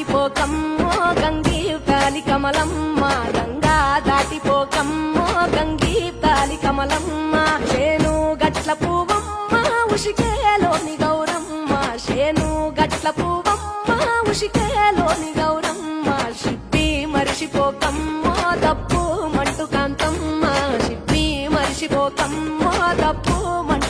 దాటిపోకమ్మో గంగీ తాలి కమలమ్మ. గంగా దాటిపోకమ్మో గంగీ తాలి కమలమ్మ. చేను గట్ల పూవమ్మ ఉషికేలోని గౌరమ్మ. చేను గట్ల పూవమ్మ ఉషికేలోని గౌరమ్మ. సిప్పి మరిచిపోకమ్మో దప్పు మంటు కాంతమ్మ. సిప్పి మరిచిపోకమ్మో దప్పు మంటు